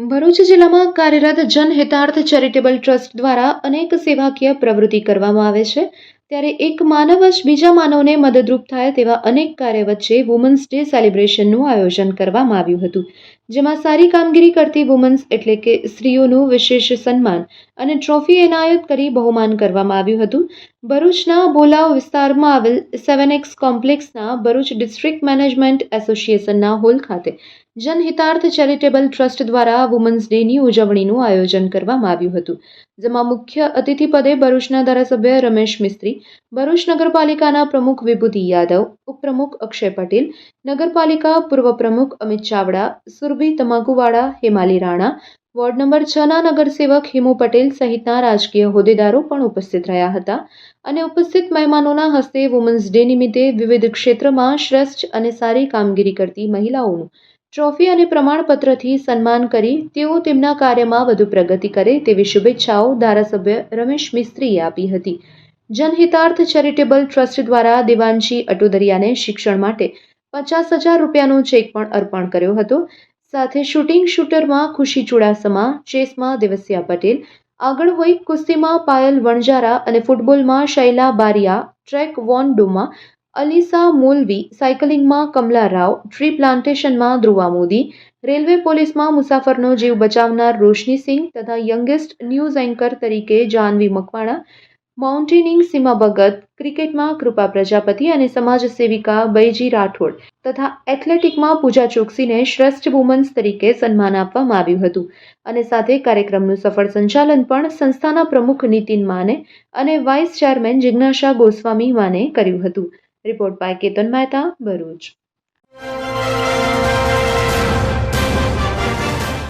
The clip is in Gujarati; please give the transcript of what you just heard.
ભરૂચ જિલ્લામાં કાર્યરત જનહિતાર્થ ચેરિટેબલ ટ્રસ્ટ દ્વારા અનેક સેવાકીય પ્રવૃત્તિ કરવામાં આવે છે. ત્યારે એક માનવ જ બીજા માનવને મદદરૂપ થાય તેવા અનેક કાર્ય વચ્ચે વુમન્સ ડે સેલિબ્રેશનનું આયોજન કરવામાં આવ્યું હતું. જેમાં સારી કામગીરી કરતી વુમન્સ એટલે કે સ્ત્રીઓનું વિશેષ સન્માન અને ટ્રોફી એનાયત કરી બહુમાન કરવામાં આવ્યું હતું. ભરૂચના બોલાવ વિસ્તારમાં આવેલ સેવન એક્સ કોમ્પ્લેક્સના ભરૂચ ડિસ્ટ્રિક્ટ મેનેજમેન્ટ એસોસિએશનના હોલ ખાતે જનહિતાર્થ ચેરિટેબલ ટ્રસ્ટ દ્વારા વુમન્સ ડેની ઉજવણીનું આયોજન કરવામાં આવ્યું હતું. જેમાં મુખ્ય અતિથિ પદે ભરૂચના ધારાસભ્ય રમેશ મિસ્ત્રી, ભરૂચ નગરપાલિકાના પ્રમુખ વિભૂતિ યાદવ, ઉપપ્રમુખ અક્ષય પટેલ, નગરપાલિકા પૂર્વ પ્રમુખ અમિત ચાવડા, સુરભી તમાકુવાડા, હેમાલી રાણા, વોર્ડ નંબર છના નગરસેવક હિમુ પટેલ સહિતના રાજકીય હોદ્દેદારો પણ ઉપસ્થિત રહ્યા હતા અને ઉપસ્થિત મહેમાનોના હસ્તે વુમન્સ ડે નિમિત્તે વિવિધ ક્ષેત્રમાં શ્રેષ્ઠ અને સારી કામગીરી કરતી મહિલાઓનું ટ્રોફી અને પ્રમાણપત્રથી સન્માન કરી તેઓ તેમના કાર્યમાં વધુ પ્રગતિ કરે તેવી શુભેચ્છાઓ ધારાસભ્ય રમેશ મિસ્ત્રીએ આપી હતી. જનહિતાર્થ ચેરિટેબલ ટ્રસ્ટ દ્વારા દેવાંશી અટોદરિયાને શિક્ષણ માટે પચાસ હજાર રૂપિયાનો ચેક પણ અર્પણ કર્યો હતો. સાથે શૂટિંગ શૂટરમાં ખુશી ચુડાસમા, ચેસમાં, દિવસિયા પટેલ, આગળ હોય કુસ્તીમાં પાયલ વણજારા અને ફૂટબોલમાં શૈલા બારિયા, ટ્રેક વોન ડોમાં, અલીસા મોલવી, સાયકલિંગમાં કમલા રાવ, ટ્રી પ્લાન્ટેશનમાં ધ્રુવા મોદી, રેલવે પોલીસમાં મુસાફરનો જીવ બચાવનાર રોશની સિંહ તથા યંગેસ્ટ ન્યૂઝ એન્કર તરીકે જાહ્નવી મકવાણા માઉન્ટેનિંગ સીમા ભગત ક્રિકેટમાં કૃપા પ્રજાપતિ અને સમાજ સેવિકા બૈજી રાઠોડ તથા એથ્લેટિકમાં પૂજા ચોકસીને શ્રેષ્ઠ વુમન્સ તરીકે સન્માન આપવામાં આવ્યું હતું. અને સાથે કાર્યક્રમનું સફળ સંચાલન પણ સંસ્થાના પ્રમુખ નીતિન માને અને વાઇસ ચેરમેન જિજ્ઞાસા ગોસ્વામી માને કર્યું હતું. Report by Ketan Mehta, Bharuch.